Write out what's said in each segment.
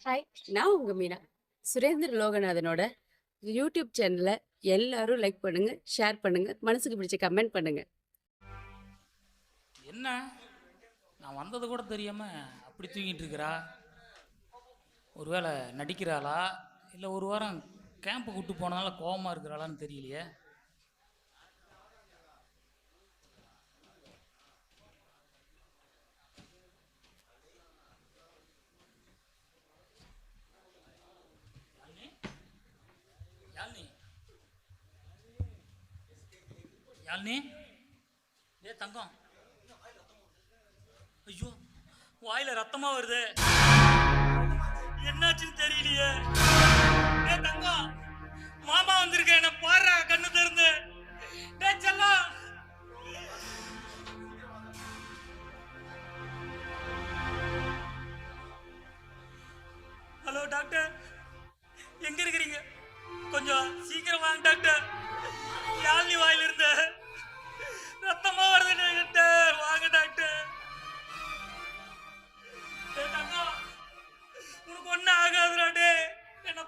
Hi நான் உங்க Meena. Surendra லோகநாதனோட YouTube சேனலை எல்லாரும் லைக் பண்ணுங்க ஷேர் பண்ணுங்க மனசுக்கு பிடிச்ச கமெண்ட் பண்ணுங்க. என்ன? நான் வந்தது கூட தெரியாம அப்படி தூங்கிட்டு இருக்கிறா? ஒருவேளை நடிக்கிறாளா? இல்லை ஒரு வாரம் கேம்புக்கு விட்டு போனதால கோவமா இருக்கிறாளான்னு தெரியலையே யாழ்னி நீ ஏ தங்கம் ஐயோ வாயில ரத்தமா வருது. என்னாச்சுன்னு தெரியலையே. ஏ தங்கம். மாமா வந்திருக்க என்ன பாரு கண்ணு திறந்து. டே செல்லம். Hello doctor. எங்க இருக்கிறீங்க? கொஞ்சம் சீக்கிரம் வாங்க டாக்டர். யாழ்னி வாயில ஒண்ணும் ஆகாதுடா என்ன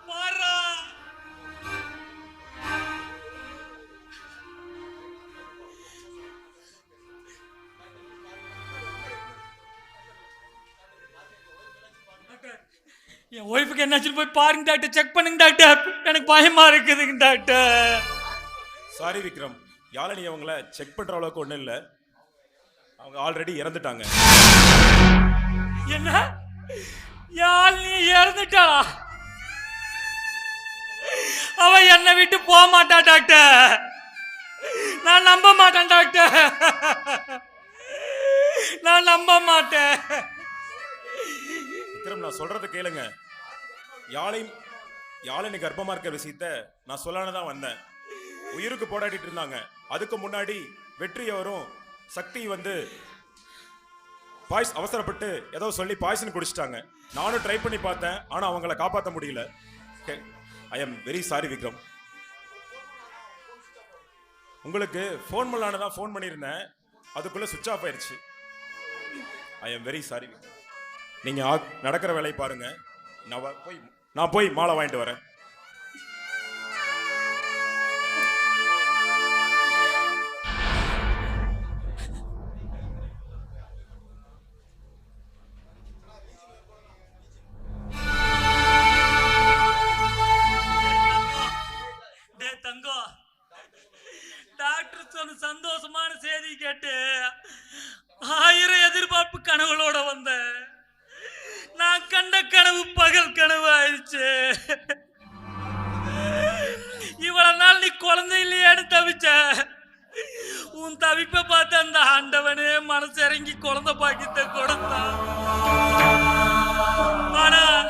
டாக்டர், என் ஒய்ஃபுக்கு என்னாச்சுன்னு போய் பாருங்க டாக்டர் செக் பண்ணுங்க டாக்டர். எனக்கு பயமா இருக்குதுங்க டாக்டர். சாரி விக்ரம். யாழினி அவங்கள செக் பண்ற அளவுக்கு ஒன்றும் இல்லை. அவங்க ஆல்ரெடி இறந்துட்டாங்க. என்ன? யாழ் நீ இறந்துட்டாளா அவ என்னை விட்டு போக மாட்டா டாக்டர். நான் நம்ப மாட்டேன் டாக்டர். நான் நம்ப மாட்டேன். விக்ரம் நான் சொல்றத கேளுங்க. யாழை யாழினி கர்ப்பமா இருக்க விஷயத்த நான் சொல்லலான்னு தான் வந்தேன். உயிருக்கு போராடிட்டு இருந்தாங்க. அதுக்கு முன்னாடி வெற்றி அவரும் சக்தி வந்து பாய்ஸ் அவசரப்பட்டு ஏதோ சொல்லி பாய்சன் குடிச்சிட்டாங்க. நானும் ட்ரை பண்ணி பார்த்தேன். ஆனால் அவங்கள காப்பாற்ற முடியல. I am very sorry Vikram. உங்களுக்கு ஃபோன் பண்ணலான்னு தான் ஃபோன் பண்ணியிருந்தேன். அதுக்குள்ளே சுவிட்ச் ஆஃப் ஆயிடுச்சு ஐ எம் வெரி சாரி நீங்கள் ஆ- நடக்கிற வேலையை பாருங்கள் நான் வ- போய் நான் போய் மாலை வாங்கிட்டு வரேன். தவிச்ச. உன் தவிப்பை பார்த்து அந்த ஆண்டவனே மனசு இறங்கி குழந்தை பாக்கித்த கொடுத்தான். ஆனா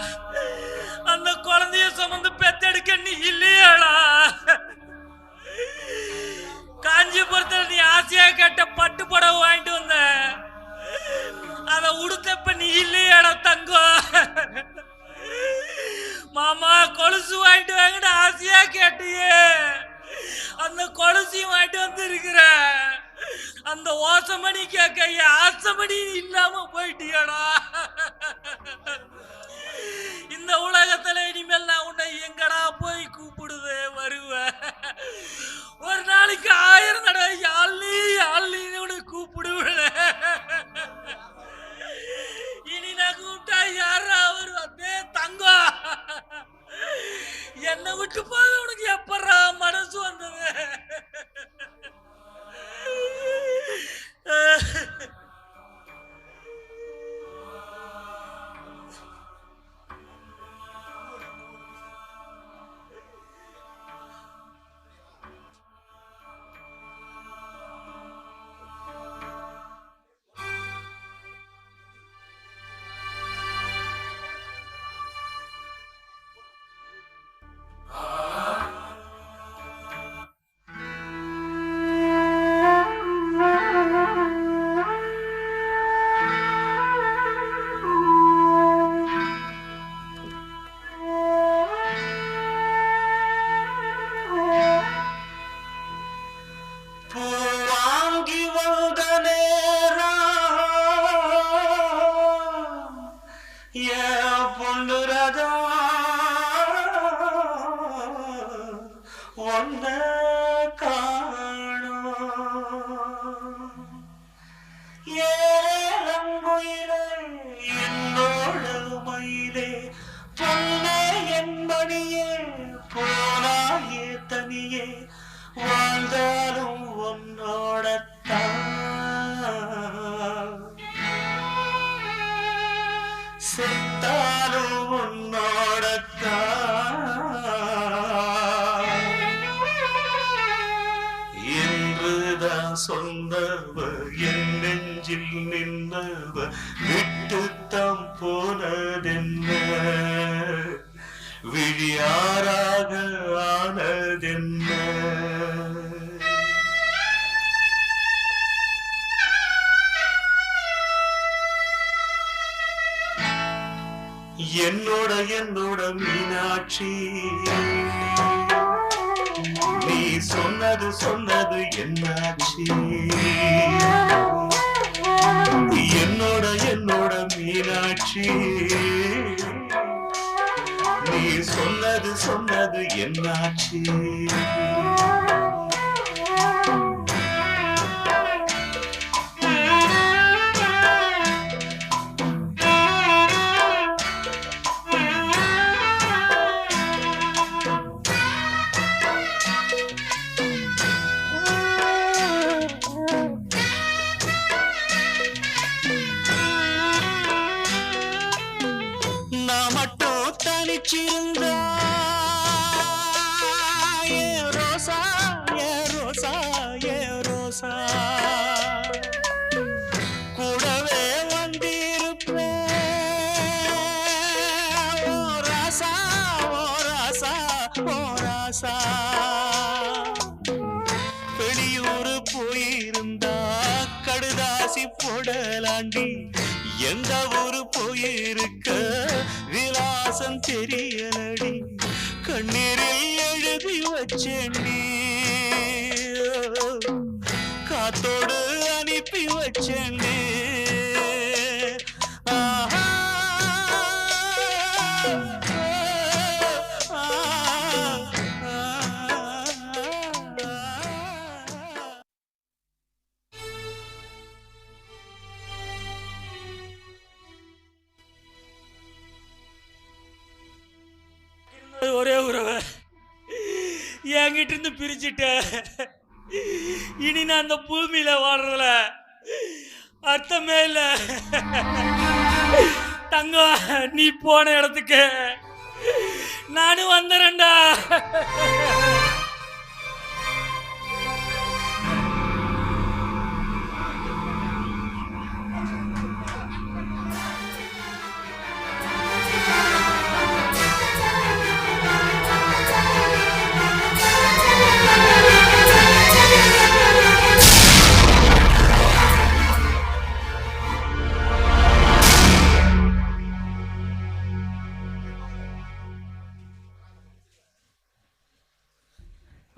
கேட்டு வந்திருக்கிற அந்த ஓசமணி கேட்க ஆசமணி இல்லாம போயிட்டியடா. இந்த உலகத்துல இனிமேல் நான் உன்னை எங்கடா போய் கூப்பிடுது வருவ. ஒரு நாளைக்கு ஆயிரம் தடவை யாழ்னி யாழ்னின்னு உன்னை சொன்னவர் என் நெஞ்சில் நின்றவர் விட்டுத்தம் போனதென்ன? விழியாராக ஆனதென்ன? என்னோட என்னோட மீனாட்சி. நீ சொன்னது சொன்னது என்னாச்சு? என்னோட என்னோட மீனாட்சி. நீ சொன்னது சொன்னது என்னாச்சு? கடுதாசி போடலாண்டி. எந்த ஊரு போயிருக்க? விலாசம் தெரியலடி. கண்ணீரில் எழுதி வச்சேண்டி. காத்தோடு அனுப்பி வச்சேண்டி என்கிட்ட இருந்து பிரிச்சுட்ட இனி நான் அந்த பூமியில வாழ்றதுல அர்த்தமே இல்லை. தங்கம் நீ போன இடத்துக்கு நானும் வந்துறேன்டா.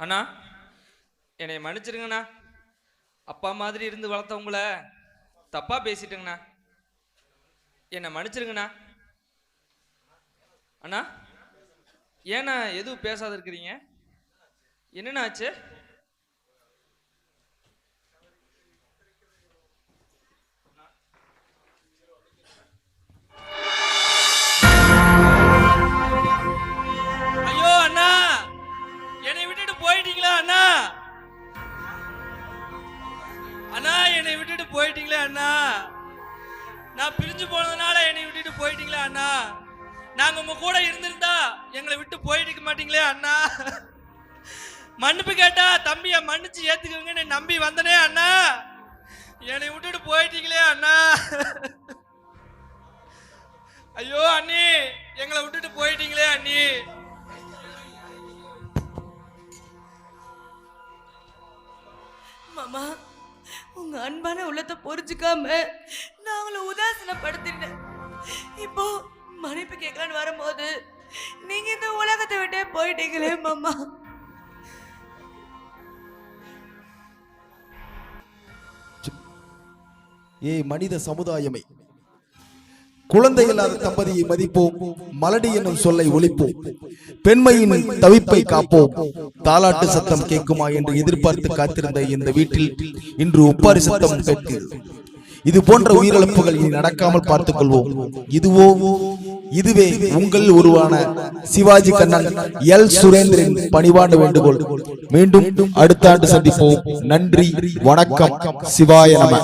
அண்ணா என்னை மன்னிச்சிருங்கண்ணா. அப்பா மாதிரி இருந்து வளர்த்தவங்கள தப்பாக பேசிட்டேங்கண்ணா. என்னை மன்னிச்சிருங்கண்ணா. அண்ணா ஏண்ணா எதுவும் பேசாத இருக்கிறீங்க? என்னண்ணா ஆச்சு? அண்ணா என்னை விட்டுட்டு போயிட்டீங்களே அண்ணா. நான் பிரிஞ்சு போனதுனால என்னை விட்டுட்டு போயிட்டீங்களே அண்ணா. நாங்க உங்க கூட இருந்திருந்தா எங்களை விட்டு போயிட்டு மாட்டீங்களே அண்ணா. மன்னிப்பு கேட்டா தம்பிய மன்னிச்சு ஏத்துக்குவீங்கன்னு நம்பி வந்தனே அண்ணா. என்னை விட்டுட்டு போயிட்டீங்களே அண்ணா. ஐயோ கொடுக்காம நாங்கள உதாசனப்படுத்திட்டேன் இப்போ மன்னிப்பு கேட்கலான்னு வரும்போது நீங்க இந்த உலகத்தை விட்டே போயிட்டீங்களே மாமா. ஏ மனித சமுதாயமே குழந்தை இல்லாத தம்பதியை மதிப்போம் மலடி என்னும் சொல்லை ஒழிப்போம் பெண்மையின் தவிப்பை காப்போம் தாலாட்டு சத்தம் கேட்குமா என்று எதிர்பார்த்து காத்திருந்த இந்த வீட்டில் இன்று ஒப்பாரி சத்தம் கேட்கிறது. இது போன்ற உயிரிழப்புகள் இனி நடக்காமல் பார்த்துக் கொள்வோம் இதுவோ இதுவே உங்கள் உருவான சிவாஜி கண்ணன் எல். சுரேந்திரன் பணிவாண்டு வேண்டுகோள். மீண்டும் அடுத்த ஆண்டு சந்திப்போம். நன்றி வணக்கம். சிவாய நம.